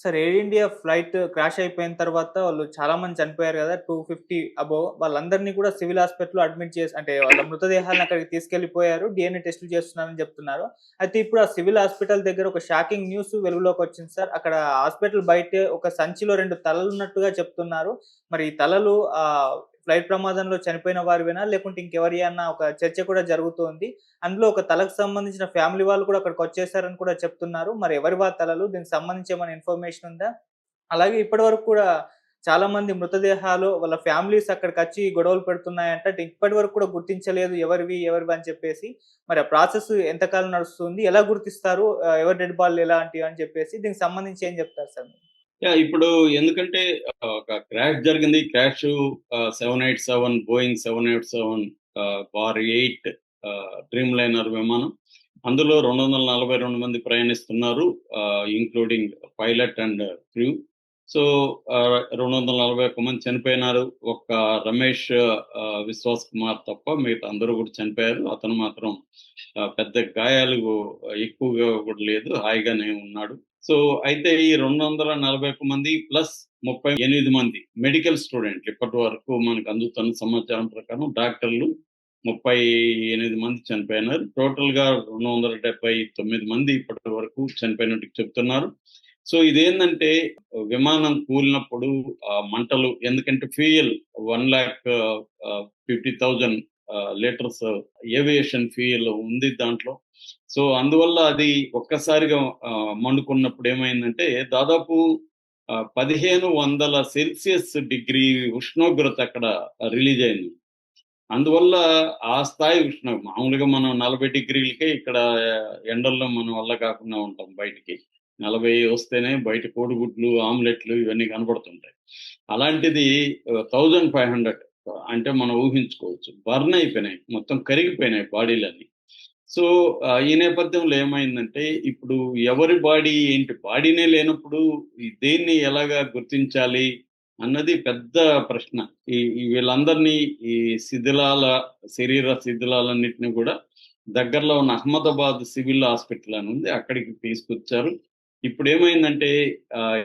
Sir Air India flight crash అయిపోయిన తర్వాత వాళ్ళు చాలా మంది చనిపోయారు కదా! 250 అబోవ్ వాళ్ళందరినీ కూడా సివిల్ హాస్పిటల్‌లో అడ్మిట్ చేసి అంటే వాళ్ళ మృతదేహాలను అక్కడికి తీసుకెళ్ళిపోయారు డిఎన్ఏ టెస్టులు చేస్తున్నారని చెప్తున్నారు. అయితే ఇప్పుడు ఆ సివిల్ హాస్పిటల్ దగ్గర ఒక షాకింగ్ న్యూస్ వెలుగులోకి వచ్చింది సార్. అక్కడ హాస్పిటల్ బయట ఒక సంచిలో రెండు తలలు ఉన్నట్టుగా చెప్తున్నారు. మరి ఈ తలలు ఫ్లైట్ ప్రమాదంలో చనిపోయిన వారివేనా? లేకుంటే ఇంకెవరి అన్న ఒక చర్చ కూడా జరుగుతోంది. అందులో ఒక తలకు సంబంధించిన ఫ్యామిలీ వాళ్ళు కూడా అక్కడికి వచ్చేసారని కూడా చెప్తున్నారు. మరి ఎవరివి ఆ తలలు? దీనికి సంబంధించి ఏమైనా ఇన్ఫర్మేషన్ ఉందా? అలాగే ఇప్పటి వరకు కూడా చాలా మంది మృతదేహాలు వాళ్ళ ఫ్యామిలీస్ అక్కడికి వచ్చి గొడవలు పెడుతున్నాయంట. ఇప్పటి వరకు కూడా గుర్తించలేదు ఎవరివి, ఎవరివి అని చెప్పేసి. మరి ఆ ప్రాసెస్ ఎంతకాలం నడుస్తుంది? ఎలా గుర్తిస్తారు? ఎవరి డెడ్ బాల్ ఎలాంటివి అని చెప్పేసి దీనికి సంబంధించి ఏం చెప్తారు సార్ యా ఇప్పుడు ఎందుకంటే ఒక క్రాష్ జరిగింది. Crash seven eight seven Boeing 787 ah, bar 8 eight dreamliner విమానం. అందులో 242 మంది ప్రయాణిస్తున్నారు. Including pilot and crew. So, ah, 241 మంది చనిపోయినారు. ఒక్క రమేష్ విశ్వాస్ కుమార్ తప్ప మిగతా అందరూ కూడా చనిపోయారు. అతను మాత్రం పెద్ద గాయాలు ఎక్కువగా కూడా లేదు. హాయిగానే ఉన్నాడు. సో, అయితే ఈ 241 మంది ప్లస్ 38 మంది మెడికల్ స్టూడెంట్లు ఇప్పటి వరకు మనకు అందుతున్న సమాచారం ప్రకారం డాక్టర్లు 38 మంది చనిపోయినారు. టోటల్గా రెండు వందల డెబ్బై తొమ్మిది మంది ఇప్పటి వరకు చనిపోయినట్టు చెప్తున్నారు. సో, ఇదేంటంటే విమానం కూలినప్పుడు మంటలు ఎందుకంటే fuel one lakh fifty thousand litres aviation fuel ఉంది దాంట్లో. సో, అందువల్ల అది ఒక్కసారిగా మండుకున్నప్పుడు ఏమైందంటే దాదాపు పదిహేను వందల సెల్సియస్ డిగ్రీ ఉష్ణోగ్రత అక్కడ రిలీజ్ అయింది. అందువల్ల ఆ స్థాయి ఉష్ణ మామూలుగా మనం 40 డిగ్రీలకే ఇక్కడ ఎండల్లో మనం వల్ల కాకుండా ఉంటాం బయటికి. 40 వస్తేనే బయట కోడిగుడ్లు, ఆమ్లెట్‌లు ఇవన్నీ కనపడుతుంటాయి. అలాంటిది థౌజండ్ ఫైవ్ హండ్రెడ్ అంటే మనం ఊహించుకోవచ్చు. బర్న్ అయిపోయినాయి. మొత్తం కరిగిపోయినాయి బాడీలన్నీ. సో, ఈ నేపథ్యంలో ఏమైందంటే ఇప్పుడు ఎవరి బాడీ ఏంటి? బాడీనే లేనప్పుడు దేన్ని ఎలాగా గుర్తించాలి అన్నది పెద్ద ప్రశ్న. ఈ ఈ వీళ్ళందరినీ ఈ శిథిలాల శరీర శిథిలాలన్నిటిని కూడా దగ్గరలో ఉన్న అహ్మదాబాద్ సివిల్ హాస్పిటల్ అని ఉంది. అక్కడికి తీసుకొచ్చారు. ఇప్పుడు ఏమైందంటే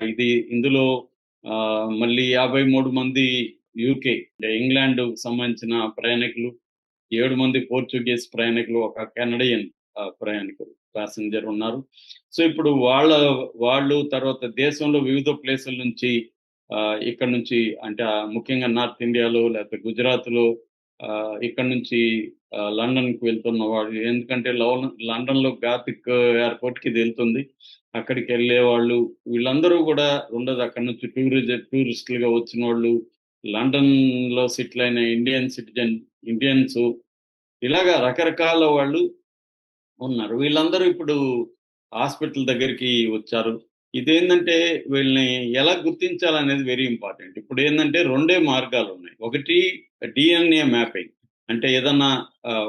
ఇది ఇందులో మళ్ళీ మళ్ళీ 53 మంది యూకే ఇంగ్లాండ్ సంబంధించిన ప్రయాణికులు, ఏడు మంది పోర్చుగీస్ ప్రయాణికులు, ఒక కెనడియన్ ప్రయాణికులు ప్యాసింజర్ ఉన్నారు. సో, ఇప్పుడు వాళ్ళ వాళ్ళు తర్వాత దేశంలో వివిధ ప్లేసుల నుంచి ఇక్కడ నుంచి అంటే ముఖ్యంగా నార్త్ ఇండియాలో లేకపోతే గుజరాత్‌లో ఇక్కడ నుంచి లండన్‌కి వెళ్తున్న వాళ్ళు. ఎందుకంటే లవన్ లండన్‌లో గాతిక్ ఎయిర్‌పోర్ట్‌కి అక్కడికి వెళ్ళే వాళ్ళు వీళ్ళందరూ కూడా ఉండదు. అక్కడి నుంచి టూరిజ టూరిస్టులుగా వచ్చినోళ్ళు, లండన్‌లో సెటిల్ అయిన ఇండియన్ సిటిజన్ ఇండియన్స్ ఇలాగా రకరకాల వాళ్ళు ఉన్నారు. వీళ్ళందరూ ఇప్పుడు హాస్పిటల్ దగ్గరికి వచ్చారు. ఇదేంటంటే వీళ్ళని ఎలా గుర్తించాలనేది వెరీ ఇంపార్టెంట్. ఇప్పుడు ఏంటంటే రెండే మార్గాలు ఉన్నాయి ఒకటి డిఎన్ఏ మ్యాపింగ్. అంటే ఏదన్నా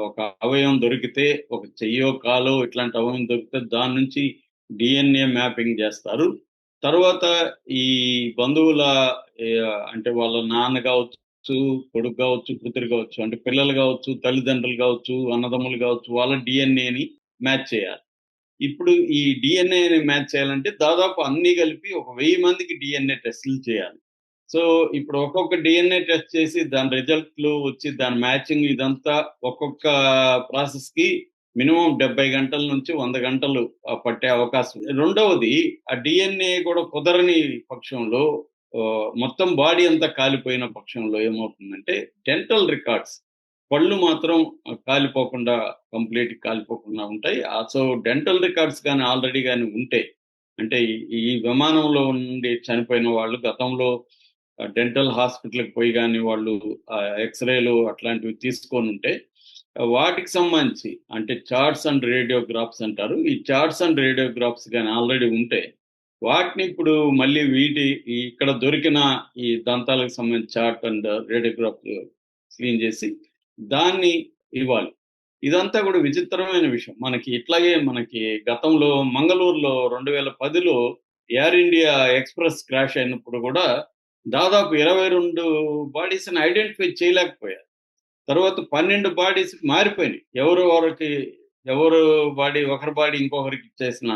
ఒక అవయవం దొరికితే ఒక చెయ్యో, కాలో ఇట్లాంటి అవయవం దొరికితే దాని నుంచి డిఎన్ఏ మ్యాపింగ్ చేస్తారు తర్వాత ఈ బంధువుల అంటే వాళ్ళ నాన్న కావచ్చు కొడుకు కావచ్చు కూతురు కావచ్చు అంటే పిల్లలు కావచ్చు తల్లిదండ్రులు కావచ్చు అన్నదమ్ములు కావచ్చు వాళ్ళ డిఎన్ఏని మ్యాచ్ చేయాలి. ఇప్పుడు ఈ డిఎన్ఏని మ్యాచ్ చేయాలంటే దాదాపు అన్నీ కలిపి ఒక వెయ్యి మందికి డిఎన్ఏ టెస్టులు చేయాలి. సో, ఇప్పుడు ఒక్కొక్క డిఎన్ఏ టెస్ట్ చేసి దాని రిజల్ట్‌లు వచ్చి దాని మ్యాచింగ్ ఇదంతా ఒక్కొక్క ప్రాసెస్‌కి మినిమం డెబ్బై గంటల నుంచి వంద గంటలు పట్టే అవకాశం రెండవది ఆ డిఎన్ఏ కూడా కుదరని పక్షంలో మొత్తం బాడీ అంతా కాలిపోయిన పక్షంలో ఏమవుతుందంటే డెంటల్ రికార్డ్స్ పళ్ళు మాత్రం కాలిపోకుండా కంప్లీట్ కాలిపోకుండా ఉంటాయి. ఆ సో, డెంటల్ రికార్డ్స్ కానీ ఆల్రెడీ గాని ఉంటే అంటే ఈ విమానంలో నుండి చనిపోయిన వాళ్ళు గతంలో డెంటల్ హాస్పిటల్‌కి పోయి గాని వాళ్ళు ఎక్స్‌రేలు అట్లాంటివి తీసుకొని ఉంటే వాటికి సంబంధించి అంటే చార్ట్స్ అండ్ రేడియోగ్రాఫ్స్ అంటారు. ఈ చార్ట్స్ అండ్ రేడియోగ్రాఫ్స్ గాని ఆల్రెడీ ఉంటే వాటిని ఇప్పుడు మళ్ళీ వీటి ఇక్కడ దొరికిన ఈ దంతాలకు సంబంధించి చార్ట్ అండ్ రేడియోగ్రాఫ్ క్లీన్ చేసి దాన్ని ఇవ్వాలి. ఇదంతా కూడా విచిత్రమైన విషయం. మనకి ఇట్లాగే మనకి గతంలో మంగళూరులో 2010లో ఎయిర్ ఇండియా ఎక్స్‌ప్రెస్ క్రాష్ అయినప్పుడు కూడా దాదాపు 22 బాడీస్‌ని ఐడెంటిఫై చేయలేకపోయారు. తర్వాత 12 బాడీస్ మారిపోయినాయి. ఎవరు వరకి ఎవరు బాడీ ఒకరి బాడీ ఇంకొకరికి ఇచ్చేసిన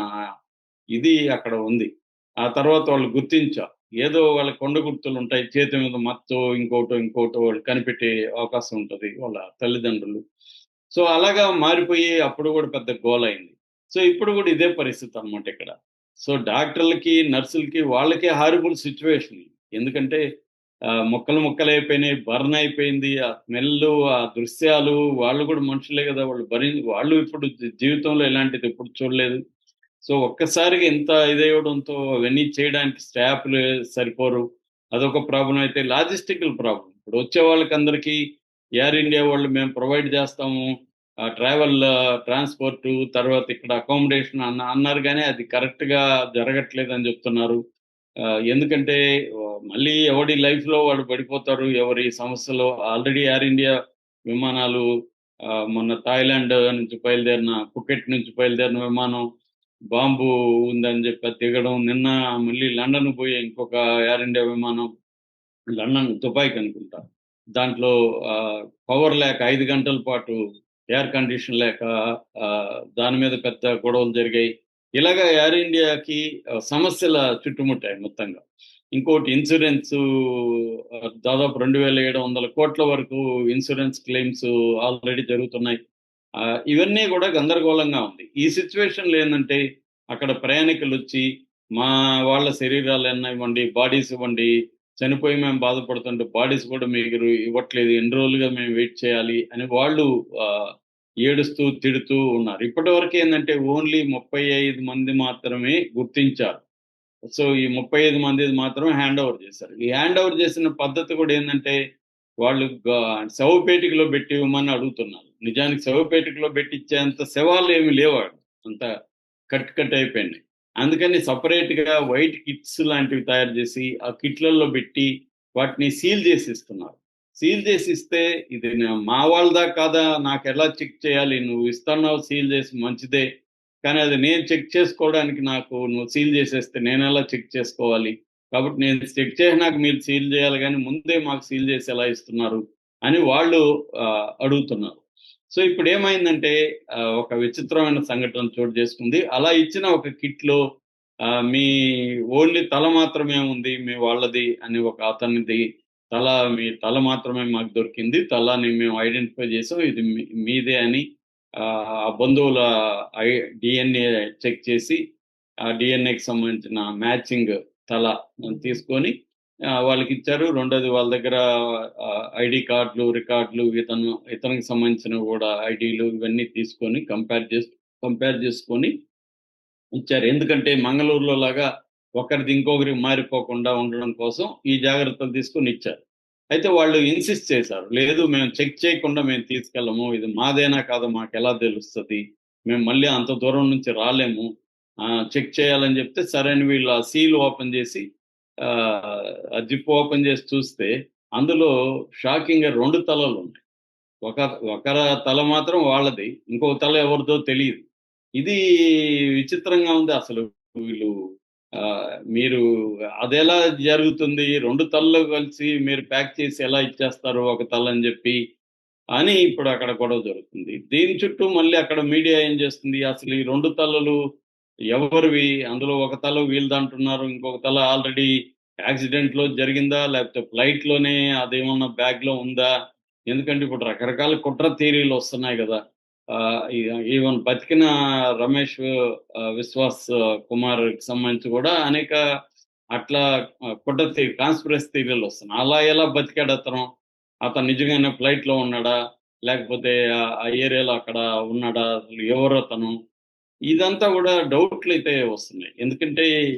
ఇది అక్కడ ఉంది. ఆ తర్వాత వాళ్ళు గుర్తించారు. ఏదో వాళ్ళ కొండ గుర్తులు ఉంటాయి. చేతి మీద మత్తు ఇంకోటో ఇంకోటో వాళ్ళు కనిపెట్టే అవకాశం ఉంటుంది వాళ్ళ తల్లిదండ్రులు. సో అలాగా మారిపోయి అప్పుడు కూడా పెద్ద గోల్ అయింది. సో ఇప్పుడు కూడా ఇదే పరిస్థితి అన్నమాట ఇక్కడ. సో డాక్టర్లకి నర్సులకి వాళ్ళకి హారిబుల్ సిచ్యువేషన్. ఎందుకంటే ముక్కలు ముక్కలు అయిపోయినాయి బర్న్ అయిపోయింది ఆ స్మెల్ ఆ దృశ్యాలు వాళ్ళు కూడా మనుషులే కదా వాళ్ళు భరి వాళ్ళు ఇప్పుడు జీవితంలో ఇలాంటిది ఎప్పుడు చూడలేదు. సో ఒక్కసారిగా ఇంత ఇదేయడంతో అవన్నీ చేయడానికి స్టాఫ్లు సరిపోరు. అదొక ప్రాబ్లం. అయితే లాజిస్టికల్ ప్రాబ్లం. ఇప్పుడు వచ్చే వాళ్ళకి అందరికీ ఎయిర్ ఇండియా వాళ్ళు మేము ప్రొవైడ్ చేస్తాము ట్రావెల్ ట్రాన్స్పోర్ట్ తర్వాత ఇక్కడ అకామిడేషన్ అన్న అన్నారు కానీ అది కరెక్ట్గా జరగట్లేదు అని చెప్తున్నారు. ఎందుకంటే మళ్ళీ ఎవడి లైఫ్లో వాడు పడిపోతారు ఎవరి సమస్యలో ఆల్రెడీ ఎయిర్ ఇండియా విమానాలు ఆ, మొన్న థాయిలాండ్ నుంచి బయలుదేరిన పుకెట్ నుంచి బయలుదేరిన విమానం బాంబు ఉందని చెప్పి దిగడం నిన్న మళ్ళీ లండన్ పోయే ఇంకొక ఎయిర్ ఇండియా విమానం లండన్ దుబాయ్కి అనుకుంటా. దాంట్లో పవర్ లేక ఐదు గంటల పాటు ఎయిర్ కండిషన్ లేక ఆ, దాని మీద పెద్ద గొడవలు జరిగాయి. ఇలాగా ఎయిర్ ఇండియాకి సమస్యల చుట్టుముట్టాయి మొత్తంగా. ఇంకోటి ఇన్సూరెన్స్ దాదాపు రెండు వేల ఏడు వందల కోట్ల వరకు ఇన్సూరెన్స్ క్లెయిమ్స్ ఆల్రెడీ జరుగుతున్నాయి. ఆ, ఇవన్నీ కూడా గందరగోళంగా ఉంది. ఈ సిచ్యువేషన్లో ఏంటంటే అక్కడ ప్రయాణికులు వచ్చి మా వాళ్ళ శరీరాలు ఎన్న ఇవ్వండి బాడీస్ ఇవ్వండి చనిపోయి మేము బాధపడుతుంటే బాడీస్ కూడా మీరు ఇవ్వట్లేదు ఎన్ని రోజులుగా మేము వెయిట్ చేయాలి అని వాళ్ళు ఆ, ఏడుస్తూ తిడుతూ ఉన్నారు. ఇప్పటి వరకు ఏంటంటే ఓన్లీ ముప్పై ఐదు మంది మాత్రమే గుర్తించారు. సో ఈ ముప్పై ఐదు మంది మాత్రమే హ్యాండ్ ఓవర్ చేశారు. ఈ హ్యాండ్ ఓవర్ చేసిన పద్ధతి కూడా ఏంటంటే వాళ్ళు శవపేటికలో పెట్టి ఇవ్వమని అడుగుతున్నారు. నిజానికి శవపేటికలో పెట్టించేంత శవాలు ఏమి లేవాడు అంత కట్ కట్ అయిపోయినాయి. అందుకని సపరేట్గా వైట్ కిట్స్ లాంటివి తయారు చేసి ఆ కిట్లలో పెట్టి వాటిని సీల్ చేసి ఇస్తున్నారు. సీల్ చేసి ఇస్తే ఇది మా వాళ్ళదా కాదా? నాకు ఎలా చెక్ చేయాలి? నువ్వు ఇస్తున్నావు సీల్ చేసి మంచిదే. కానీ అది నేను చెక్ చేసుకోవడానికి నాకు నువ్వు సీల్ చేసేస్తే నేను ఎలా చెక్ చేసుకోవాలి? కాబట్టి నేను చెక్ చేసినాక మీరు సీల్ చేయాలి కానీ ముందే మాకు సీల్ చేసి ఎలా ఇస్తున్నారు అని వాళ్ళు అడుగుతున్నారు. సో ఇప్పుడు ఏమైందంటే ఒక విచిత్రమైన సంఘటన చోటు చేసుకుంది. అలా ఇచ్చిన ఒక కిట్లో మీ ఓన్లీ తల మాత్రమే ఉంది మీ వాళ్ళది అని ఒక అతనిది తల మీ తల మాత్రమే మాకు దొరికింది. తలని మేము ఐడెంటిఫై చేసాం. ఇది మీదే అని ఆ బంధువుల ఐ డిఎన్ఏ చెక్ చేసి ఆ డిఎన్ఏకి సంబంధించిన మ్యాచింగ్ తల తీసుకొని వాళ్ళకి ఇచ్చారు. రెండోది వాళ్ళ దగ్గర ఐడి కార్డులు రికార్డులు ఇతను ఇతనికి సంబంధించిన కూడా ఐడీలు ఇవన్నీ తీసుకొని కంపేర్ చేసి కంపేర్ చేసుకొని ఇచ్చారు. ఎందుకంటే మంగళూరులో లాగా ఒకరిది ఇంకొకరికి మారిపోకుండా ఉండడం కోసం ఈ జాగ్రత్తలు తీసుకొని ఇచ్చారు. అయితే వాళ్ళు ఇన్సిస్ట్ చేశారు లేదు మేము చెక్ చేయకుండా మేము తీసుకెళ్ళము ఇది మాదేనా కాదో మాకు ఎలా తెలుస్తుంది? మేము మళ్ళీ అంత దూరం నుంచి రాలేము. చెక్ చేయాలని చెప్తే సరే అని వీళ్ళు ఆ సీల్ ఓపెన్ చేసి ఆ జిప్ ఓపెన్ చేసి చూస్తే అందులో షాకింగ్ రెండు తలలు ఉన్నాయి. ఒక ఒకర తల మాత్రం వాళ్ళది ఇంకొక తల ఎవరిదో తెలియదు. ఇది విచిత్రంగా ఉంది అసలు వీళ్ళు మీరు అదెలా జరుగుతుంది? రెండు తలలు కలిసి మీరు ప్యాక్ చేసి ఎలా ఇచ్చేస్తారు ఒక తల అని చెప్పి అని ఇప్పుడు అక్కడ గొడవ జరుగుతుంది. దీని చుట్టూ మళ్ళీ అక్కడ మీడియా ఏం చేస్తుంది? అసలు ఈ రెండు తలలు ఎవరివి? అందులో ఒక తల వీళ్ళది అంటున్నారు ఇంకొక తల ఆల్రెడీ యాక్సిడెంట్లో జరిగిందా? లేకపోతే ఫ్లైట్లోనే అదేమన్నా బ్యాగ్లో ఉందా? ఎందుకంటే ఇప్పుడు రకరకాల కుట్ర థీరీలు వస్తున్నాయి కదా. ఈవెన్ బతికిన రమేష్ విశ్వాస్ కుమార్కి సంబంధించి కూడా అనేక అట్లా కుట్ర థియరీ కాన్స్పిరసీ థీరీలు వస్తున్నాయి. అలా ఎలా బతికాడు అతను? అతను నిజంగానే ఫ్లైట్లో ఉన్నాడా? లేకపోతే ఆ- ఏరియాలో అక్కడ ఉన్నాడా? అసలు ఎవరు అతను? ఇదంతా కూడా డౌట్లు అయితే వస్తున్నాయి. ఎందుకంటే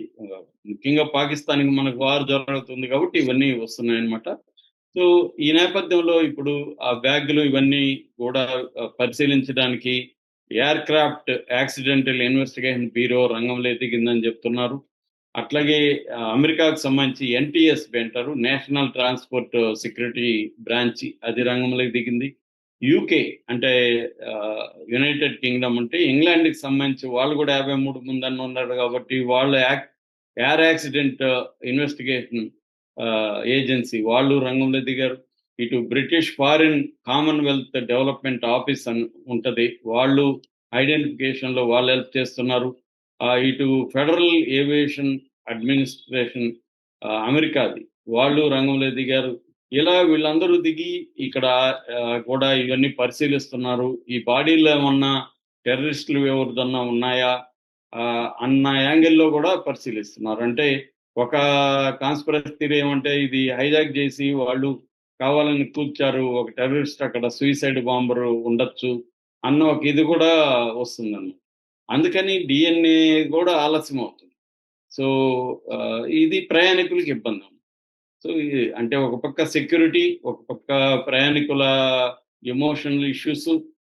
ముఖ్యంగా పాకిస్తాన్కి మనకు వారు జరుగుతుంది కాబట్టి ఇవన్నీ వస్తున్నాయి అన్నమాట సో ఈ నేపథ్యంలో ఇప్పుడు ఆ బ్యాగులు ఇవన్నీ కూడా పరిశీలించడానికి aircraft accidental investigation bureau రంగంలో దిగిందని చెప్తున్నారు. అట్లాగే అమెరికాకు సంబంధించి ఎన్టీఎస్బి అంటారు నేషనల్ ట్రాన్స్పోర్ట్ సెక్యూరిటీ బ్రాంచ్ అది రంగంలోకి దిగింది యూకే అంటే యునైటెడ్ కింగ్డమ్ అంటే ఇంగ్లాండ్కి సంబంధించి వాళ్ళు కూడా యాభై మూడు ముందన్న ఉన్నారు కాబట్టి వాళ్ళ యాక్ ఎయిర్ యాక్సిడెంట్ ఇన్వెస్టిగేషన్ ఏజెన్సీ వాళ్ళు రంగంలో దిగారు ఇటు British foreign commonwealth development office అని ఉంటది వాళ్ళు ఐడెంటిఫికేషన్లో వాళ్ళు హెల్ప్ చేస్తున్నారు ఇటు ఫెడరల్ ఏవియేషన్ అడ్మినిస్ట్రేషన్ అమెరికాది. వాళ్ళు రంగంలో దిగారు. ఇలా వీళ్ళందరూ దిగి ఇక్కడ కూడా ఇవన్నీ పరిశీలిస్తున్నారు. ఈ బాడీలో ఏమన్నా టెర్రరిస్టులు ఎవరిదన్నా ఉన్నాయా? అన్న యాంగిల్‌లో కూడా పరిశీలిస్తున్నారు. అంటే ఒక కాన్స్పిరసీ థియరీ ఏమంటే ఇది హైజాక్ చేసి వాళ్ళు కావాలని కూల్చారు. ఒక టెర్రరిస్ట్ అక్కడ సూసైడ్ బాంబర్ ఉండొచ్చు అన్న ఒక ఇది కూడా వస్తుందన్నమాట. అందుకని డిఎన్ఏ కూడా ఆలస్యం అవుతుంది. సో, ఇది ప్రయాణికులకి ఇబ్బంది. సో, ఇది అంటే ఒక పక్క సెక్యూరిటీ, ఒక పక్క ప్రయాణికుల ఎమోషనల్ ఇష్యూస్